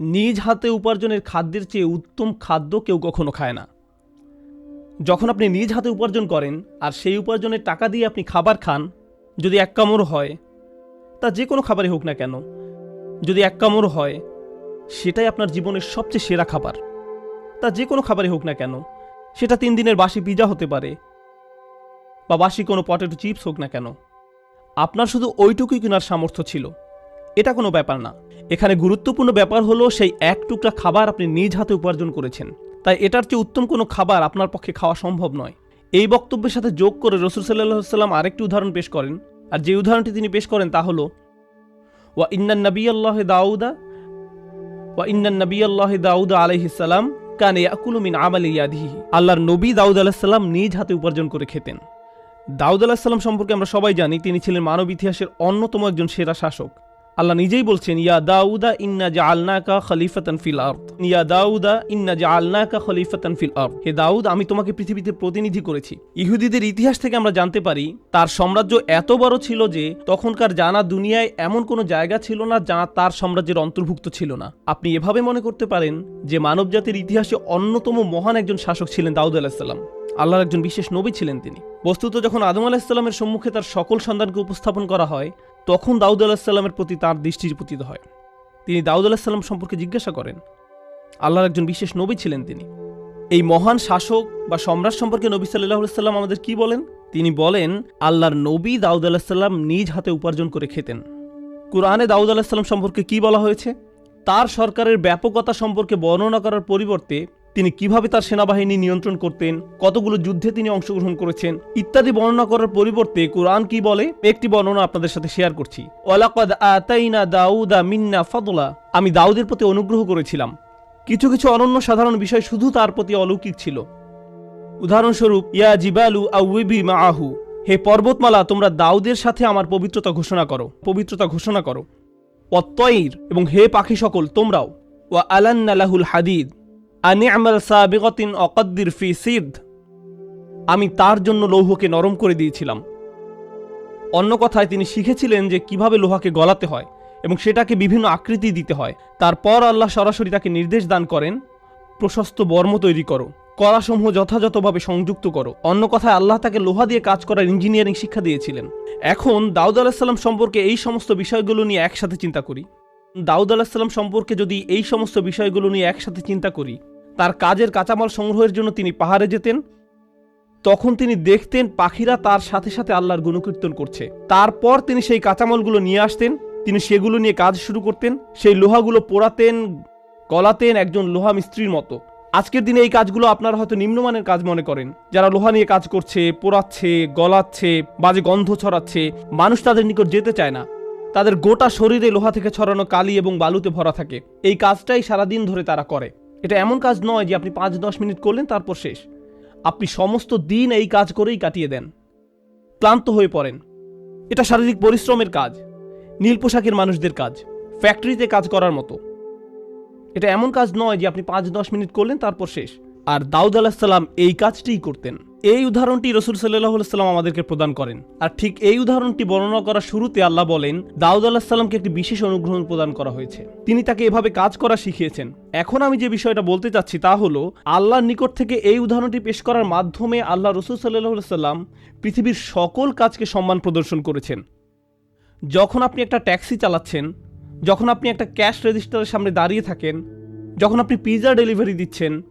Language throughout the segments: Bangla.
নিজ হাতে উপার্জনের খাদ্যের চেয়ে উত্তম খাদ্য কেউ কখনো খায় না। যখন আপনি নিজ হাতে উপার্জন করেন আর সেই উপার্জনের টাকা দিয়ে আপনি খাবার খান, যদি এক কামড় হয়, তা যে কোনো খাবারই হোক না কেন, যদি এক কামড় হয়, সেটাই আপনার জীবনের সবচেয়ে সেরা খাবার। তা যে কোনো খাবারই হোক না কেন, সেটা তিন দিনের বাসি পিজা হতে পারে, বা বাসি কোনো পটেটো চিপস হোক না কেন। আপনার শুধু ওইটুকুই কেনার সামর্থ্য ছিল, এটা কোনো ব্যাপার না। এখানে গুরুত্বপূর্ণ ব্যাপার হলো সেই এক টুকরা খাবার আপনি নিজ হাতে উপার্জন করেছেন। তাই এটার চেয়ে উত্তম কোনো খাবার আপনার পক্ষে খাওয়া সম্ভব নয়। এই বক্তব্যের সাথে যোগ করে রসুল সাল্লাহ সাল্লাম আরেকটি উদাহরণ পেশ করেন। আর যে উদাহরণটি তিনি পেশ করেন তা হলো, ওয়া ইন্নান নবী আল্লাহ দাউদা, ওয়া ইন্নান নবী আল্লাহ দাউদা আলাইহিসাল্লাম কানে ইয়াকুলু মিন আমালি আল্লাহর নবী দাউদ আলাহিসাল্লাম নিজ হাতে উপার্জন করে খেতেন। দাউদ আলাহিসাল্লাম সম্পর্কে আমরা সবাই জানি, তিনি ছিলেন মানব ইতিহাসের অন্যতম একজন সেরা শাসক। আল্লাহ নিজেই বলছেন, ইয়া দাউদা ইন্না জাআলনাকা খলিফাতান ফিল আরদ। ইয়া দাউদা ইন্না জাআলনাকা খলিফাতান ফিল আরদ। হে দাউদ, আমি তোমাকে পৃথিবীতে প্রতিনিধি করেছি। ইহুদিদের ইতিহাস থেকে আমরা জানতে পারি, তার সাম্রাজ্য এত বড় ছিল যে তখনকার জানা দুনিয়ায় এমন কোনো জায়গা ছিল না যা তার সাম্রাজ্যের অন্তর্ভুক্ত ছিল না। আপনি এভাবে মনে করতে পারেন যে মানবজাতির ইতিহাসে অন্যতম মহান একজন শাসক ছিলেন দাউদ আলাহিসাল্লাম আল্লাহর একজন বিশেষ নবী ছিলেন তিনি। বস্তুত যখন আদম আলাহিসাল্লামের সম্মুখে তার সকল সন্তানকে উপস্থাপন করা হয় তখন দাউদ আলাহিসাল্লামের প্রতি তার দৃষ্টি পতিত হয়। তিনি দাউদ আলাহিসাল্লাম সম্পর্কে জিজ্ঞাসা করেন, আল্লাহর একজন বিশেষ নবী ছিলেন তিনি। এই মহান শাসক বা সম্রাট সম্পর্কে নবী সাল্লাহ সাল্লাম আমাদের কি বলেন? তিনি বলেন, আল্লাহর নবী দাউদ আলাহিসাল্লাম নিজ হাতে উপার্জন করে খেতেন। কোরআনে দাউদ আলাহিসাল্লাম সম্পর্কে কি বলা হয়েছে? তার সরকারের ব্যাপকতা সম্পর্কে বর্ণনা করার পরিবর্তে তিনি কীভাবে তার সেনাবাহিনী নিয়ন্ত্রণ করতেন, কতগুলো যুদ্ধে তিনি অংশগ্রহণ করেছেন ইত্যাদি বর্ণনা করার পরিবর্তে কোরআন কি বলে? একটি বর্ণনা আপনাদের সাথে শেয়ার করছি। দাউদা মিন্না ফাদলা। আমি দাউদের প্রতি অনুগ্রহ করেছিলাম। কিছু কিছু অনন্য সাধারণ বিষয় শুধু তার প্রতি অলৌকিক ছিল। উদাহরণস্বরূপ, ইয়া জিবালু আউবি মাআহু। হে পর্বতমালা, তোমরা দাউদের সাথে আমার পবিত্রতা ঘোষণা করো। পবিত্রতা ঘোষণা করো। অত্যয়ীর এবং হে পাখি সকল, তোমরাও। ওয়া আলান্নালাহুল হাদিদ। আনিআমাল সাবিগতিন অকদ্দির ফি সিদ। আমি তার জন্য লৌহকে নরম করে দিয়েছিলাম। অন্য কথায় তিনি শিখেছিলেন যে কীভাবে লোহাকে গলাতে হয় এবং সেটাকে বিভিন্ন আকৃতি দিতে হয়। তারপর আল্লাহ সরাসরি তাকে নির্দেশ দান করেন, প্রশস্ত বর্ম তৈরি করো, কলাসমূহ যথাযথভাবে সংযুক্ত করো। অন্য কথায় আল্লাহ তাকে লোহা দিয়ে কাজ করার ইঞ্জিনিয়ারিং শিক্ষা দিয়েছিলেন। এখন দাউদ আলাহিসাল্লাম সম্পর্কে এই সমস্ত বিষয়গুলো নিয়ে একসাথে চিন্তা করি। দাউদ আলাহিসাল্লাম সম্পর্কে যদি এই সমস্ত বিষয়গুলো নিয়ে একসাথে চিন্তা করি তার কাজের কাঁচামাল সংগ্রহের জন্য তিনি পাহাড়ে যেতেন। তখন তিনি দেখতেন পাখিরা তার সাথে সাথে আল্লাহর গুণকীর্তন করছে। তারপর তিনি সেই কাঁচামালগুলো নিয়ে আসতেন। তিনি সেগুলো নিয়ে কাজ শুরু করতেন। সেই লোহাগুলো পোড়াতেন, গলাতেন একজন লোহা মিস্ত্রির মতো। আজকের দিনে এই কাজগুলো আপনারা হয়তো নিম্নমানের কাজ মনে করেন। যারা লোহা নিয়ে কাজ করছে, পোড়াচ্ছে, গলাচ্ছে, বাজে গন্ধ ছড়াচ্ছে, মানুষ তাদের নিকট যেতে চায় না। তাদের গোটা শরীরে লোহা থেকে ছড়ানো কালি এবং বালুতে ভরা থাকে। এই কাজটাই সারাদিন ধরে তারা করে। এটা এমন কাজ নয় যে আপনি পাঁচ দশ মিনিট করলেন, তারপর শেষ। আপনি সমস্ত দিন এই কাজ করেই কাটিয়ে দেন। ক্লান্ত হয়ে পড়েন। এটা শারীরিক পরিশ্রমের কাজ, নীল পোশাকের মানুষদের কাজ ফ্যাক্টরিতে কাজ করার মতো। এটা এমন কাজ নয় যে আপনি পাঁচ দশ মিনিট করলেন, তারপর শেষ। আর দাউদ আলাহিসাল্লাম এই কাজটিই করতেন। এই উদাহরণটি রসুল সাল্লাহ সাল্লাম আমাদেরকে প্রদান করেন। আর ঠিক এই উদাহরণটি বর্ণনা করার শুরুতে আল্লাহ বলেন, দাউদ আলাহিসাল্লামকে একটি বিশেষ অনুগ্রহ প্রদান করা হয়েছে। তিনি তাকে এভাবে কাজ করা শিখিয়েছেন। এখন আমি যে বিষয়টা বলতে চাচ্ছি তা হলো, আল্লাহর নিকট থেকে এই উদাহরণটি পেশ করার মাধ্যমে আল্লাহ রসুল সাল্লাহ সাল্লাম পৃথিবীর সকল কাজকে সম্মান প্রদর্শন করেছেন। যখন আপনি একটা ট্যাক্সি চালাচ্ছেন, যখন আপনি একটা ক্যাশ রেজিস্টারের সামনে দাঁড়িয়ে থাকেন, যখন আপনি পিৎজা ডেলিভারি দিচ্ছেন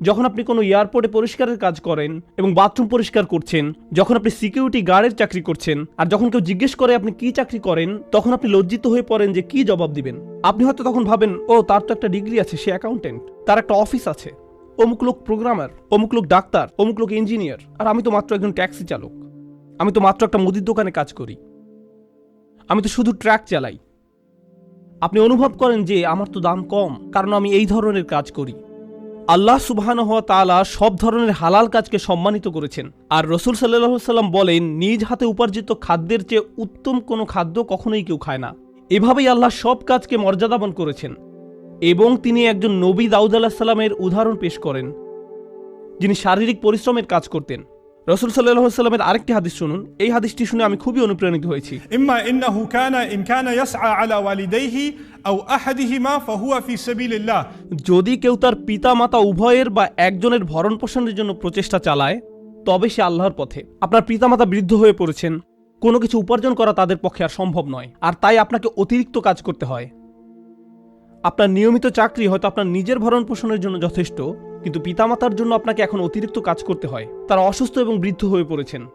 যখন আপনি কোনো এয়ারপোর্টে পরিষ্কারের কাজ করেন এবং বাথরুম পরিষ্কার করছেন, যখন আপনি সিকিউরিটি গার্ডের চাকরি করছেন, আর যখন কেউ জিজ্ঞেস করে আপনি কি চাকরি করেন, তখন আপনি লজ্জিত হয়ে পড়েন যে কি জবাব দিবেন। আপনি হয়তো তখন ভাবেন, ও, তার তো একটা ডিগ্রি আছে, সে অ্যাকাউন্টেন্ট তার একটা অফিস আছে, অমুক লোক প্রোগ্রামার অমুক লোক ডাক্তার, অমুক লোক ইঞ্জিনিয়ার আর আমি তো মাত্র একজন ট্যাক্সি চালক, আমি তো মাত্র একটা মুদির দোকানে কাজ করি, আমি তো শুধু ট্র্যাক চালাই। আপনি অনুভব করেন যে আমার তো দাম কম, কারণ আমি এই ধরনের কাজ করি। আল্লাহ সুবাহান হওয়া তালা সব ধরনের হালাল কাজকে সম্মানিত করেছেন। আর রসুল সাল্লাহ সাল্লাম বলেন, নিজ হাতে উপার্জিত খাদ্যের চেয়ে উত্তম কোনো খাদ্য কখনোই কেউ খায় না। এভাবেই আল্লাহ সব কাজকে মর্যাদাবান করেছেন এবং তিনি একজন নবী দাউদ আল্লাহ সাল্লামের উদাহরণ পেশ করেন, যিনি শারীরিক পরিশ্রমের কাজ করতেন। রসুল সাল্লাহ সাল্লামের আরেকটি হাদিস শুনুন। এই হাদিসটি শুনে আমি খুবই অনুপ্রাণিত হয়েছি। ইম্মা ইন্নাহু কানা ইন কানা ইয়াসআ আলা ওয়ালিদাইহি আও আহাদিহিমা ফাহুয়া ফি সাবিলিল্লাহ। যদি কেউ তার পিতা মাতা উভয়ের বা একজনের ভরণ পোষণের জন্য প্রচেষ্টা চালায় তবে সে আল্লাহর পথে। আপনার পিতামাতা বৃদ্ধ হয়ে পড়েছেন। কোনো কিছু উপার্জন করা তাদের পক্ষে আর সম্ভব নয়। আর তাই আপনাকে অতিরিক্ত কাজ করতে হয়। আপনার নিয়মিত চাকরি হয়তো আপনার নিজের ভরণ পোষণের জন্য যথেষ্ট কিন্তু পিতামাতার জন্য আপনাকে এখন অতিরিক্ত কাজ করতে হয়। তারা অসুস্থ এবং বৃদ্ধ হয়ে পড়েছেন।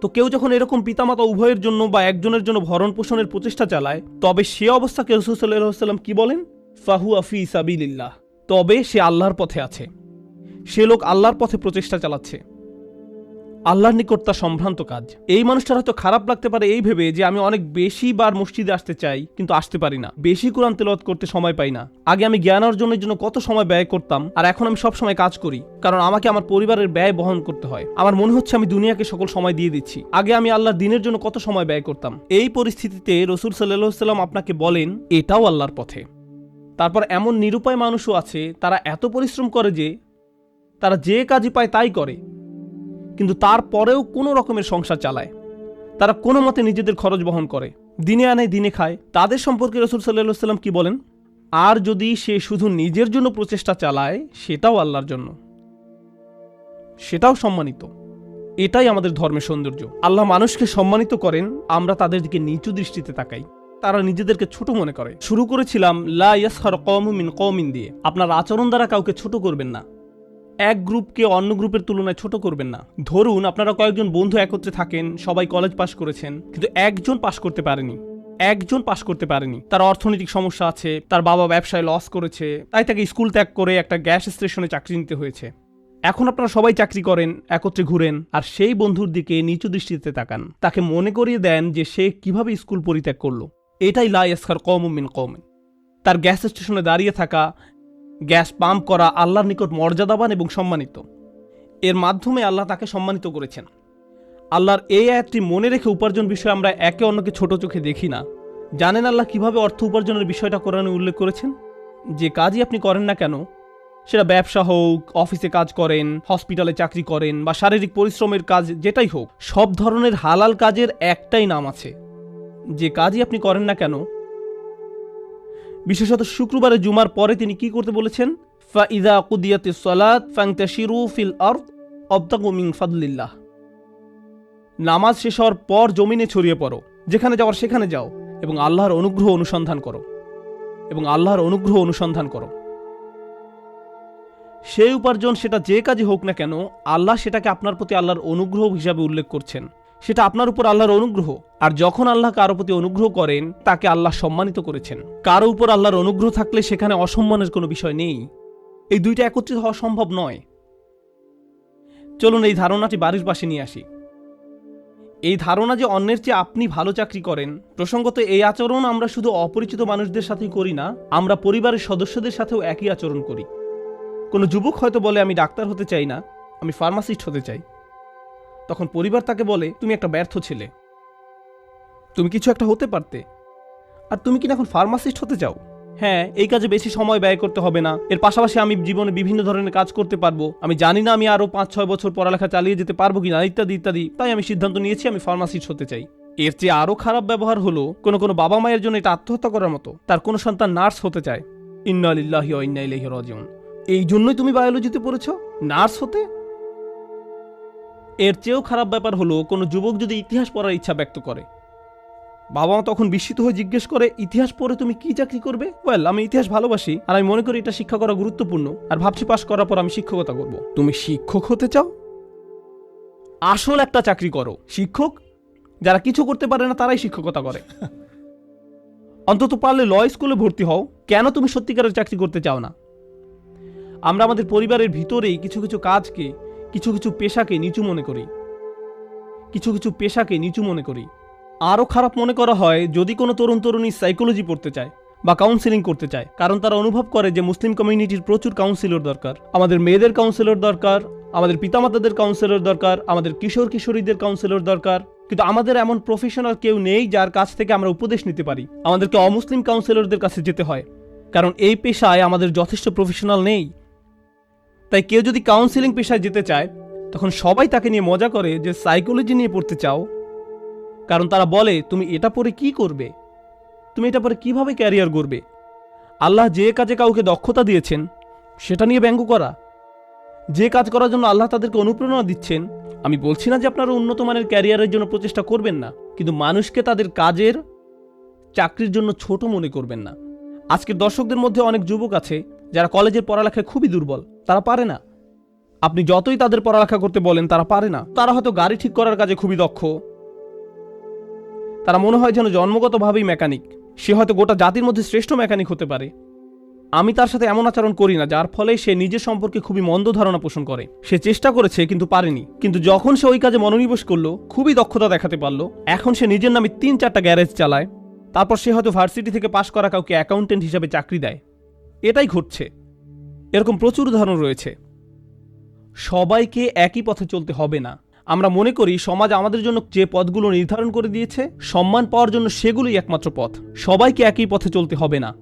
তো কেউ যখন এরকম পিতামাতা উভয়ের জন্য বা একজনের জন্য ভরণ পোষণের প্রচেষ্টা চালায়, তবে সে অবস্থাকে রসুল কি বলেন? ফাহু আফি সাবিল্লাহ তবে সে আল্লাহর পথে আছে। সে লোক আল্লাহর পথে প্রচেষ্টা চালাচ্ছে। আল্লাহর নিকট তার সম্ভ্রান্ত কাজ। এই মানুষটার হয়তো খারাপ লাগতে পারে এই ভেবে যে আমি অনেক বেশি বার মসজিদে আসতে চাই, কিন্তু আসতে পারি না। বেশি কোরআন তেলাওয়াত করতে সময় পাই না। আগে আমি জ্ঞান অর্জনের জন্য কত সময় ব্যয় করতাম, আর এখন আমি সব সময় কাজ করি, কারণ আমাকে আমার পরিবারের ব্যয় বহন করতে হয়। আমার মনে হচ্ছে আমি দুনিয়াকে সকল সময় দিয়ে দিচ্ছি। আগে আমি আল্লাহর দিনের জন্য কত সময় ব্যয় করতাম। এই পরিস্থিতিতে রসুল সাল্লাহ সাল্লাম আপনাকে বলেন, এটাও আল্লাহর পথে। তারপর এমন নিরুপায় মানুষও আছে, তারা এত পরিশ্রম করে যে, তারা যে কাজই পায় তাই করে। কিন্তু তারপরেও কোনো রকমের সংসার চালায়। তারা কোনো মতে নিজেদের খরচ বহন করে। দিনে আনে, দিনে খায়। তাদের সম্পর্কে রসুল সাল্লাহ সাল্লাম কি বলেন? আর যদি সে শুধু নিজের জন্য প্রচেষ্টা চালায়, সেটাও আল্লাহর জন্য। সেটাও সম্মানিত। এটাই আমাদের ধর্মের সৌন্দর্য। আল্লাহ মানুষকে সম্মানিত করেন, আমরা তাদের দিকে নিচু দৃষ্টিতে তাকাই। তারা নিজেদেরকে ছোট মনে করে। শুরু করেছিলাম, লা ইয়াসখার কওমুম মিন কওমিন দিয়ে। আপনার আচরণ দ্বারা কাউকে ছোট করবেন না। এক গ্রুপকে অন্য গ্রুপের তুলনায় ছোট করবেন না। ধরুন আপনারা কয়েকজন বন্ধু একত্রে থাকেন, সবাই কলেজ পাশ করেছেন, কিন্তু একজন পাশ করতে পারেনি। একজন পাশ করতে পারেনি। তার অর্থনৈতিক সমস্যা আছে, তার বাবা ব্যবসায় লস করেছে, তাই তাকে স্কুল ত্যাগ করে একটা গ্যাস স্টেশনে চাকরি নিতে হয়েছে। এখন আপনারা সবাই চাকরি করেন, একত্রে ঘুরেন, আর সেই বন্ধুর দিকে নিচু দৃষ্টিতে তাকান। তাকে মনে করিয়ে দেন যে সে কীভাবে স্কুল পরিত্যাগ করল। এটাই লা ইয়াসখার কম মিন কম তার গ্যাস স্টেশনে দাঁড়িয়ে থাকা গ্যাস পাম্প করা আল্লাহর নিকট মর্যাদাবান এবং সম্মানিত। এর মাধ্যমে আল্লাহ তাকে সম্মানিত করেছেন। আল্লাহর এই আয়াতটি মনে রেখে উপার্জন বিষয়ে আমরা একে অন্যকে ছোট চোখে দেখি না। জানেন আল্লাহ কীভাবে অর্থ উপার্জনের বিষয়টা কোরআনে উল্লেখ করেছেন? যে কাজই আপনি করেন না কেন, সেটা ব্যবসা হোক, অফিসে কাজ করেন, হসপিটালে চাকরি করেন বা শারীরিক পরিশ্রমের কাজ, যেটাই হোক, সব ধরনের হালাল কাজের একটাই নাম আছে। যে কাজই আপনি করেন না কেন বিশেষত শুক্রবারে জুমার পরে তিনি কি করতে বলেছেন? ফা ইদা কুদিয়াতে সলাত ফাংতাশিরু ফিল আর্দ অবতাকু মিন ফাদলিল্লাহ। নামাজ শেষ হওয়ার পর জমিনে ছড়িয়ে পড়ো, যেখানে যাওয়ার সেখানে যাও, এবং আল্লাহর অনুগ্রহ অনুসন্ধান করো। এবং আল্লাহর অনুগ্রহ অনুসন্ধান করো। সেই উপার্জন সেটা যে কাজে হোক না কেন, আল্লাহ সেটাকে আপনার প্রতি আল্লাহর অনুগ্রহ হিসাবে উল্লেখ করছেন। সেটা আপনার উপর আল্লাহর অনুগ্রহ। আর যখন আল্লাহ কারও প্রতি অনুগ্রহ করেন, তাকে আল্লাহ সম্মানিত করেছেন। কারও উপর আল্লাহর অনুগ্রহ থাকলে সেখানে অসম্মানের কোনো বিষয় নেই। এই দুইটা একত্রিত হওয়া সম্ভব নয়। চলুন এই ধারণাটি বাড়ির পাশে নিয়ে আসি। এই ধারণা যে অন্যের চেয়ে আপনি ভালো চাকরি করেন, প্রসঙ্গত এই আচরণ আমরা শুধু অপরিচিত মানুষদের সাথেই করি না, আমরা পরিবারের সদস্যদের সাথেও একই আচরণ করি। কোনো যুবক হয়তো বলে, আমি ডাক্তার হতে চাই না, আমি ফার্মাসিস্ট হতে চাই। তখন পরিবার তাকে বলে, তুমি একটা ব্যর্থ ছেলে। তুমি কিছু একটা হতে পারতে। আর তুমি কি না এখন ফার্মাসিস্ট হতে চাও? হ্যাঁ এই কাজে বেশি সময় ব্যয় করতে হবে না। এর পাশাপাশি আমি জীবনে বিভিন্ন ধরনের কাজ করতে পারব। আমি জানি না আমি আরও পাঁচ ছয় বছর পড়ালেখা চালিয়ে যেতে পারব কিনা, ইত্যাদি ইত্যাদি। তাই আমি সিদ্ধান্ত নিয়েছি আমি ফার্মাসিস্ট হতে চাই। এর চেয়ে আরও খারাপ ব্যবহার হলো কোনো কোনো বাবা মায়ের জন্য এটা আত্মহত্যা করার মতো। তার কোনো সন্তান নার্স হতে চায়। ইন্না আলিল্লাহি ইন্না ইলাইহি রাজিউন। এই জন্যই তুমি বায়োলজিতে পড়েছ? নার্স হতে? এর চেয়েও খারাপ ব্যাপার হলো, কোনো যুবক যদি ইতিহাস পড়ার ইচ্ছা ব্যক্ত করে। বাবা মা তখন বিস্মিত হয়ে জিজ্ঞেস করে, ইতিহাস পড়ে তুমি কি চাকরি করবে? ওয়েল, আমি ইতিহাস ভালোবাসি আর আমি মনে করি এটা শিক্ষা করা গুরুত্বপূর্ণ আর ভাবছি পাশ করার পর আমি শিক্ষকতা করব। তুমি শিক্ষক হতে চাও? আসল একটা চাকরি করো। শিক্ষক, যারা কিছু করতে পারে না, তারাই শিক্ষকতা করে। অন্তত পারলে ল স্কুলে ভর্তি হও। কেন তুমি সত্যিকারের চাকরি করতে চাও না? আমরা আমাদের পরিবারের ভিতরেই কিছু কিছু কাজকে কিছু কিছু পেশাকে নিচু মনে করি। কিছু কিছু পেশাকে নিচু মনে করি। আরও খারাপ মনে করা হয় যদি কোনো তরুণ তরুণী সাইকোলজি পড়তে চায় বা কাউন্সিলিং করতে চায়। কারণ তারা অনুভব করে যে মুসলিম কমিউনিটির প্রচুর কাউন্সিলর দরকার। আমাদের মেয়েদের কাউন্সিলর দরকার, আমাদের পিতামাতাদের কাউন্সিলর দরকার, আমাদের কিশোর কিশোরীদের কাউন্সিলর দরকার। কিন্তু আমাদের এমন প্রফেশনাল কেউ নেই যার কাছ থেকে আমরা উপদেশ নিতে পারি। আমাদেরকে অমুসলিম কাউন্সিলরদের কাছে যেতে হয়। কারণ এই পেশায় আমাদের যথেষ্ট প্রফেশনাল নেই। তাই কেউ যদি কাউন্সিলিং পেশায় যেতে চায়, তখন সবাই তাকে নিয়ে মজা করে যে সাইকোলজি নিয়ে পড়তে চাও। কারণ তারা বলে, তুমি এটা পরে কি করবে? তুমি এটা পরে কীভাবে ক্যারিয়ার করবে আল্লাহ যে কাজে কাউকে দক্ষতা দিয়েছেন, সেটা নিয়ে ব্যঙ্গ করা। যে কাজ করার জন্য আল্লাহ তাদেরকে অনুপ্রেরণা দিচ্ছেন, আমি বলছি না যে আপনারা উন্নত মানের ক্যারিয়ারের জন্য প্রচেষ্টা করবেন না, কিন্তু মানুষকে তাদের কাজের চাকরির জন্য ছোট মনে করবেন না। আজকের দর্শকদের মধ্যে অনেক যুবক আছে যারা কলেজের পড়ালেখায় খুবই দুর্বল, তারা পারে না। আপনি যতই তাদের পড়ালেখা করতে বলেন, তারা পারে না। তারা হয়তো গাড়ি ঠিক করার কাজে খুবই দক্ষ। তারা মনে হয় যেন জন্মগতভাবেই মেকানিক সে হয়তো গোটা জাতির মধ্যে শ্রেষ্ঠ মেকানিক হতে পারে। আমি তার সাথে এমন আচরণ করি না, যার ফলে সে নিজের সম্পর্কে খুবই মন্দ ধারণা পোষণ করে। সে চেষ্টা করেছে, কিন্তু পারেনি। কিন্তু যখন সে ওই কাজে মনোনিবেশ করল, খুবই দক্ষতা দেখাতে পারল। এখন সে নিজের নামে তিন চারটা গ্যারেজ চালায়। তারপর সে হয়তো ভার্সিটি থেকে পাশ করা কাউকে অ্যাকাউন্টেন্ট হিসাবে চাকরি দেয়। এটাই ঘটছে। এরকম প্রচুর উদাহরণ রয়েছে। সবাইকে একই পথে চলতে হবে না। আমরা মনে করি সমাজ আমাদের জন্য যে পথগুলো নির্ধারণ করে দিয়েছে, সম্মান পাওয়ার জন্য সেগুলোই একমাত্র পথ। সবাইকে একই পথে চলতে হবে না।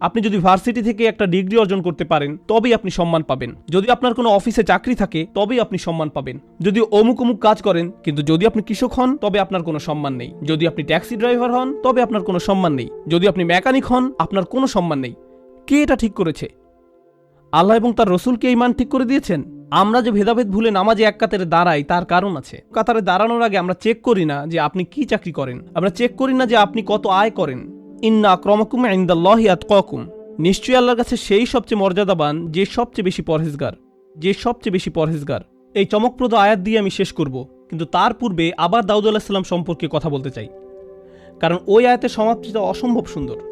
আপনি যদি ভার্সিটি থেকে একটা ডিগ্রি অর্জন করতে পারেন, তবেই আপনি সম্মান পাবেন। যদি আপনার কোনো অফিসে চাকরি থাকে, তবেই আপনি সম্মান পাবেন। যদি অমুক অমুক কাজ করেন, কিন্তু যদি আপনি কৃষক হন, তবে আপনার কোনো সম্মান নেই। যদি আপনি ট্যাক্সি ড্রাইভার হন, তবে আপনার কোনো সম্মান নেই। যদি আপনি মেকানিক হন, আপনার কোনো সম্মান নেই। কে এটা ঠিক করেছে? আল্লাহ এবং তার রসুলকে এই মান ঠিক করে দিয়েছেন? আমরা যে ভেদাভেদ ভুলে নামাজে এক কাতারে দাঁড়াই, তার কারণ আছে। কাতারে দাঁড়ানোর আগে আমরা চেক করি না যে আপনি কি চাকরি করেন। আমরা চেক করি না যে আপনি কত আয় করেন। ইন্না আক্রমকুম ইন্দাল্লাহি আতকাকুম। নিশ্চয়ই আল্লাহর কাছে সেই সবচেয়ে মর্যাদাবান, যে সবচেয়ে বেশি পরহেজগার, যে সবচেয়ে বেশি পরহেজগার। এই চমকপ্রদ আয়াত দিয়ে আমি শেষ করব, কিন্তু তার পূর্বে আবার দাউদ আলাহিসাল্লাম সম্পর্কে কথা বলতে চাই। কারণ ওই আয়াতের সমাপ্তিটা অসম্ভব সুন্দর।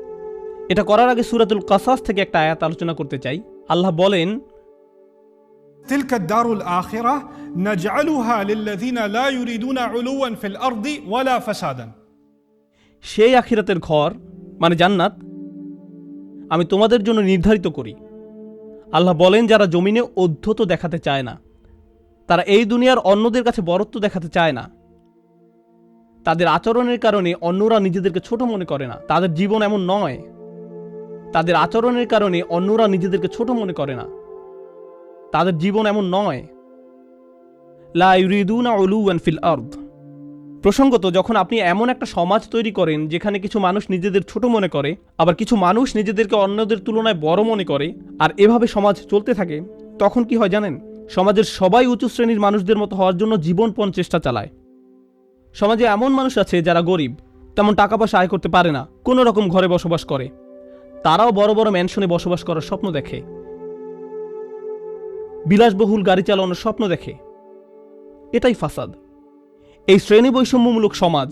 এটা করার আগে সুরাতুল কাসাস থেকে একটা আয়াত আলোচনা করতে চাই আল্লাহ বলেন تلك الدار الآخرة نجعلها للذين لا يريدون علوا في الأرض ولا فسادا সেই আখিরাতের ঘর মানে জান্নাত আমি তোমাদের জন্য নির্ধারিত করি আল্লাহ বলেন যারা জমিনে অধ্যত দেখাতে চায় না তারা এই দুনিয়ার অন্যদের কাছে বরত্ব দেখাতে চায় না তাদের আচরণের কারণে অন্যরা নিজেদেরকে ছোট মনে করে না তাদের জীবন এমন নয় তাদের আচরণের কারণে অন্যরা নিজেদেরকে ছোট মনে করে না। তাদের জীবন এমন নয়। ফিল আরদ। প্রসঙ্গত, যখন আপনি এমন একটা সমাজ তৈরি করেন যেখানে কিছু মানুষ নিজেদের ছোট মনে করে, আবার কিছু মানুষ নিজেদেরকে অন্যদের তুলনায় বড় মনে করে, আর এভাবে সমাজ চলতে থাকে, তখন কি হয় জানেন? সমাজের সবাই উঁচু শ্রেণির মানুষদের মতো হওয়ার জন্য জীবনপণ চেষ্টা চালায়। সমাজে এমন মানুষ আছে যারা গরিব, তেমন টাকা পয়সা আয় করতে পারে না, কোনো রকম ঘরে বসবাস করে। তারাও বড় বড় ম্যানশনে বসবাস করার স্বপ্ন দেখে। বিলাসবহুল গাড়ি চালানোর স্বপ্ন দেখে। এটাই ফাসাদ। এই শ্রেণি বৈষম্যমূলক সমাজ,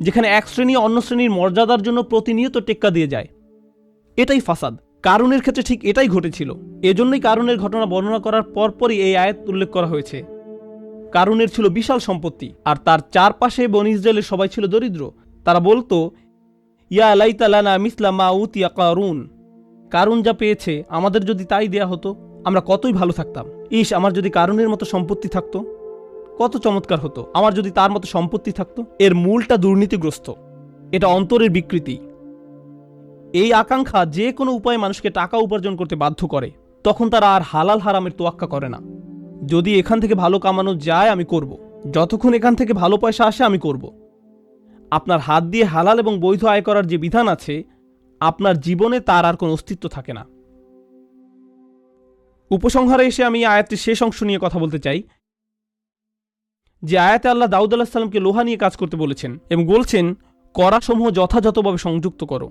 যেখানে এক শ্রেণি অন্য শ্রেণির মর্যাদার জন্য প্রতিনিয়ত টেক্কা দিয়ে যায়, এটাই ফাসাদ। কারণের ক্ষেত্রে ঠিক এটাই ঘটেছিল। এজন্যই কারণের ঘটনা বর্ণনা করার পরপরই এই আয়াত উল্লেখ করা হয়েছে। কারণের ছিল বিশাল সম্পত্তি, আর তার চারপাশে বন ইসরায়েলের সবাই ছিল দরিদ্র। তারা বলতো ইয়া আলাইতালানা মিসলা মা উতিয়া কারুন। কারুন যা পেয়েছে, আমাদের যদি তাই দেয়া হতো, আমরা কতই ভালো থাকতাম। ইস, আমার যদি কারণের মতো সম্পত্তি থাকতো, কত চমৎকার হতো। আমার যদি তার মতো সম্পত্তি থাকতো, এর মূলটা দুর্নীতিগ্রস্ত। এটা অন্তরের বিকৃতি। এই আকাঙ্ক্ষা যে কোনো উপায়ে মানুষকে টাকা উপার্জন করতে বাধ্য করে, তখন তারা আর হালাল হারামের তোয়াক্কা করে না। যদি এখান থেকে ভালো কামানো যায়, আমি করব। যতক্ষণ এখান থেকে ভালো পয়সা আসে, আমি করব। আপনার হাত দিয়ে হালাল এবং বৈধ আয় করার যে বিধান আছে, আপনার জীবনে তার আর কোনো অস্তিত্ব থাকে না। উপসংহারে এসে আমি এই আয়াতটির শেষ অংশ নিয়ে কথা বলতে চাই। যে আয়াতে আল্লাহ দাউদ আল্লাহ সাল্লামকে লোহা নিয়ে কাজ করতে বলেছেন এবং বলছেন করাসমূহ যথাযথভাবে সংযুক্ত করো।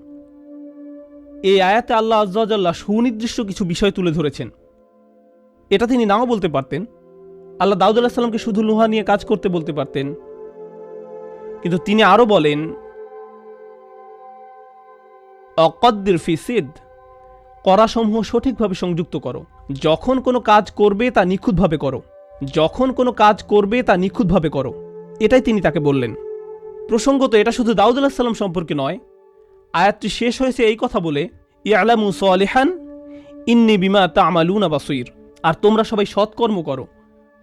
এই আয়াতে আল্লাহ আজ্লাহ সুনির্দিষ্ট কিছু বিষয় তুলে ধরেছেন। এটা তিনি নাও বলতে পারতেন। আল্লাহ দাউদ আল্লাহ সাল্লামকে শুধু লোহা নিয়ে কাজ করতে বলতে পারতেন। কিন্তু তিনি আরও বলেন, অকদ্দির ফিসিদ করাসমূহ সঠিকভাবে সংযুক্ত করো। যখন কোনো কাজ করবে তা নিখুঁতভাবে করো। যখন কোনো কাজ করবে তা নিখুঁতভাবে করো। এটাই তিনি তাকে বললেন। প্রসঙ্গত এটা শুধু দাউদ সাল্লাম সম্পর্কে নয়, আয়াতটি শেষ হয়েছে এই কথা বলে, ইয়ালামু সালেহান, ইন্নি বিমা তা আমালুনা বাসুইর আর তোমরা সবাই সৎকর্ম করো।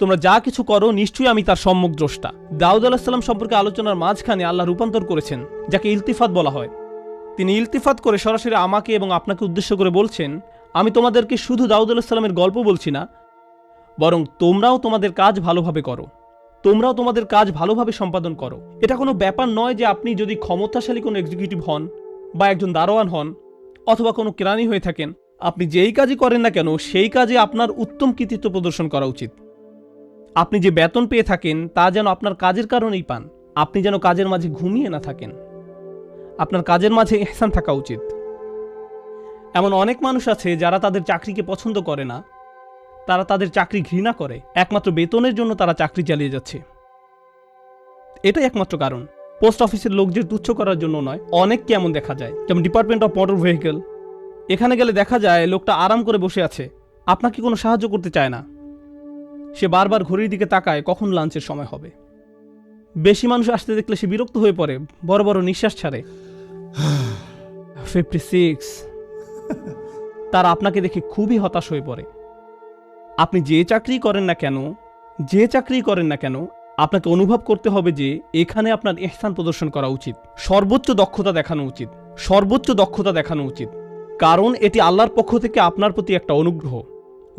তোমরা যা কিছু করো, নিশ্চয়ই আমি তার সম্মুখ দ্রষ্টা। দাউদ আলাহ সাল্লাম সম্পর্কে আলোচনার মাঝখানে আল্লাহ রূপান্তর করেছেন, যাকে ইলতিফাত বলা হয়। তিনি ইলতিফাত করে সরাসরি আমাকে এবং আপনাকে উদ্দেশ্য করে বলছেন, আমি তোমাদেরকে শুধু দাউদ আলাহ সাল্লামের গল্প বলছি না, বরং তোমরাও তোমাদের কাজ ভালোভাবে করো। তোমরাও তোমাদের কাজ ভালোভাবে সম্পাদন করো। এটা কোনো ব্যাপার নয় যে আপনি যদি ক্ষমতাশালী কোনো এক্সিকিউটিভ হন বা একজন দারোয়ান হন অথবা কোনো কেরানি হয়ে থাকেন, আপনি যেই কাজই করেন না কেন, সেই কাজে আপনার উত্তম কৃতিত্ব প্রদর্শন করা উচিত। আপনি যে বেতন পেয়ে থাকেন, তা যেন আপনার কাজের কারণেই পান। আপনি যেন কাজের মাঝে ঘুমিয়ে না থাকেন। আপনার কাজের মাঝে এহসান থাকা উচিত। এমন অনেক মানুষ আছে, যারা তাদের চাকরিকে পছন্দ করে না। তারা তাদের চাকরি ঘৃণা করে। একমাত্র বেতনের জন্য তারা চাকরি চালিয়ে যাচ্ছে। এটাই একমাত্র কারণ। পোস্ট অফিসের লোকদের তুচ্ছ করার জন্য নয়, অনেককে এমন দেখা যায়। যেমন ডিপার্টমেন্ট অফ মোটর ভেহিকেল। এখানে গেলে দেখা যায়, লোকটা আরাম করে বসে আছে। আপনাকে কোনো সাহায্য করতে চায় না। সে বারবার ঘড়ির দিকে তাকায় কখন লাঞ্চের সময় হবে। বেশি মানুষ আসতে দেখলে সে বিরক্ত হয়ে পড়ে, বড় বড় নিঃশ্বাস ছাড়ে। ফিফটি সিক্স তারা আপনাকে দেখে খুবই হতাশ হয়ে পড়ে। আপনি যে চাকরি করেন না কেন, যে চাকরি করেন না কেন, আপনাকে অনুভব করতে হবে যে এখানে আপনার এহসান প্রদর্শন করা উচিত। সর্বোচ্চ দক্ষতা দেখানো উচিত। সর্বোচ্চ দক্ষতা দেখানো উচিত। কারণ এটি আল্লাহর পক্ষ থেকে আপনার প্রতি একটা অনুগ্রহ।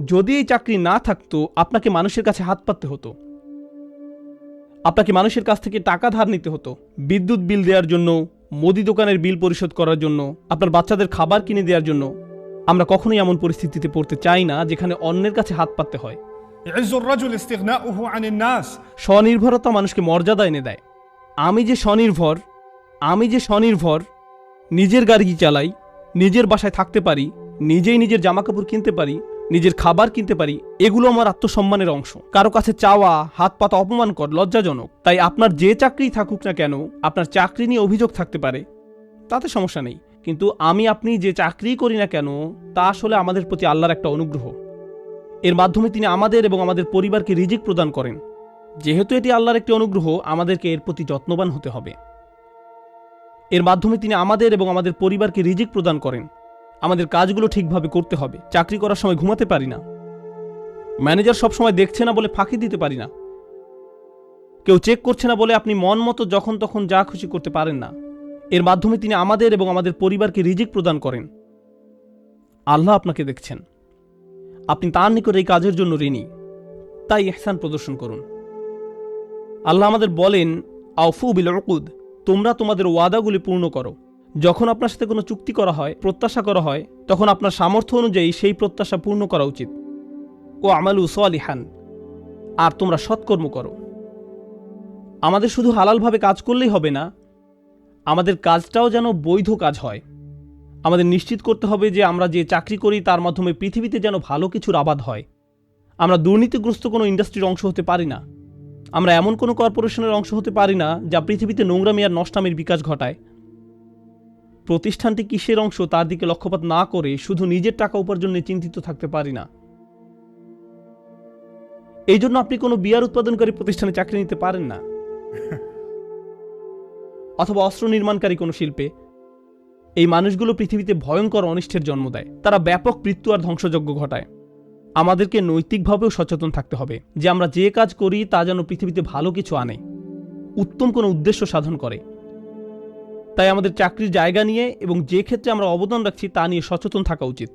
যদি এই চাকরি না থাকতো আপনাকে মানুষের কাছে হাত পাততে হতো। আপনাকে মানুষের কাছ থেকে টাকা ধার নিতে হতো। বিদ্যুৎ বিল দেওয়ার জন্য মুদি দোকানের বিল পরিশোধ করার জন্য আপনার বাচ্চাদের খাবার কিনে দেওয়ার জন্য। আমরা কখনোই এমন পরিস্থিতিতে পড়তে চাই না যেখানে অন্যের কাছে হাত পাততে হয়। স্বনির্ভরতা মানুষকে মর্যাদা এনে দেয়। আমি যে স্বনির্ভর আমি যে স্বনির্ভর নিজের গাড়ি চালাই নিজের বাসায় থাকতে পারি নিজেই নিজের জামাকাপড় কিনতে পারি নিজের খাবার কিনতে পারি, এগুলো আমার আত্মসম্মানের অংশ। কারও কাছে চাওয়া, হাত পাতা অপমানকর লজ্জাজনক। তাই আপনার যে চাকরি থাকুক না কেন, আপনার চাকরি নিয়ে অভিযোগ থাকতে পারে। তাতে সমস্যা নেই। কিন্তু আমি আপনি যে চাকরি করি না কেন, তা আসলে আমাদের প্রতি আল্লাহর একটা অনুগ্রহ। এর মাধ্যমে তিনি আমাদের এবং আমাদের পরিবারকে রিজিক প্রদান করেন। যেহেতু এটি আল্লাহর একটি অনুগ্রহ, আমাদেরকে এর প্রতি যত্নবান হতে হবে। এর মাধ্যমে তিনি আমাদের এবং আমাদের পরিবারকে রিজিক প্রদান করেন। আমাদের কাজগুলো ঠিকভাবে করতে হবে। চাকরি করার সময় ঘুমাতে পারি না। ম্যানেজার সবসময় দেখছে না বলে ফাঁকি দিতে পারি না। কেউ চেক করছে না বলে আপনি মন মতো যখন তখন যা খুশি করতে পারেন না। এর মাধ্যমে তিনি আমাদের এবং আমাদের পরিবারকে রিজিক প্রদান করেন। আল্লাহ আপনাকে দেখছেন। আপনি তার নিকট এই কাজের জন্য ঋণী। তাই এহসান প্রদর্শন করুন। আল্লাহ আমাদের বলেন, আউফু বিল তোমরা তোমাদের ওয়াদাগুলি পূর্ণ করো। যখন আপনার সাথে কোনো চুক্তি করা হয়, প্রত্যাশা করা হয়, তখন আপনার সামর্থ্য অনুযায়ী সেই প্রত্যাশা পূর্ণ করা উচিত। ও আমালু সোয়ালিহান আর তোমরা সৎকর্ম করো। আমাদের শুধু হালালভাবে কাজ করলেই হবে না, আমাদের কাজটাও যেন বৈধ কাজ হয়। আমাদের নিশ্চিত করতে হবে যে আমরা যে চাকরি করি, তার মাধ্যমে পৃথিবীতে যেন ভালো কিছুর আবাদ হয়। আমরা দুর্নীতিগ্রস্ত কোনো ইন্ডাস্ট্রির অংশ হতে পারি না। আমরা এমন কোনো কর্পোরেশনের অংশ হতে পারি না, যা পৃথিবীতে নোংরামি আর নষ্টামির বিকাশ ঘটায়। প্রতিষ্ঠানটি কিসের অংশ তার দিকে লক্ষ্যপাত না করে শুধু নিজের টাকা উপার্জন চিন্তিত থাকতে পারি না। এই জন্য আপনি কোনো বিয়ার উৎপাদনকারী প্রতিষ্ঠানে চাকরি নিতে পারেন না। অথবা অস্ত্র নির্মাণকারী কোনো শিল্পে। এই মানুষগুলো পৃথিবীতে ভয়ঙ্কর অনিষ্টের জন্ম দেয়। তারা ব্যাপক মৃত্যু আর ধ্বংসযজ্ঞ ঘটায়। আমাদেরকে নৈতিকভাবেও সচেতন থাকতে হবে যে আমরা যে কাজ করি তা যেন পৃথিবীতে ভালো কিছু আনে। উত্তম কোনো উদ্দেশ্য সাধন করে। তাই আমাদের চাকরির জায়গা নিয়ে এবং যে ক্ষেত্রে আমরা অবদান রাখছি তা নিয়ে সচেতন থাকা উচিত।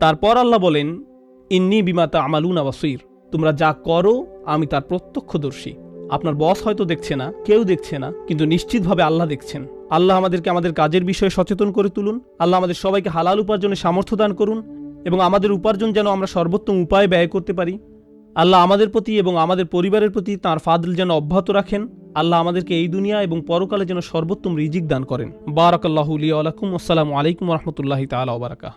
তারপর আল্লাহ বলেন, ইন্নি বিমাতা আমালুনা ওয়াসির তোমরা যা করো, আমি তার প্রত্যক্ষদর্শী। আপনার বস হয়তো দেখছে না, কেউ দেখছে না, কিন্তু নিশ্চিতভাবে আল্লাহ দেখছেন। আল্লাহ আমাদেরকে আমাদের কাজের বিষয়ে সচেতন করে তুলুন। আল্লাহ আমাদের সবাইকে হালাল উপার্জনে সামর্থ্য দান করুন এবং আমাদের উপার্জন যেন আমরা সর্বোত্তম উপায়ে ব্যয় করতে পারি। আল্লাহ আমাদের প্রতি এবং আমাদের পরিবারের প্রতি তাঁর ফাদল যেন অব্যাহত রাখেন। আল্লাহ আমাদেরকে এই দুনিয়া এবং পরকালে যেন সর্বোত্তম রিজিক দান করেন। বারাকাল্লাহুলিয়া আলাইকুম আসসালামু আলাইকুম রহমতুল্লাহ তালা ওবরাকা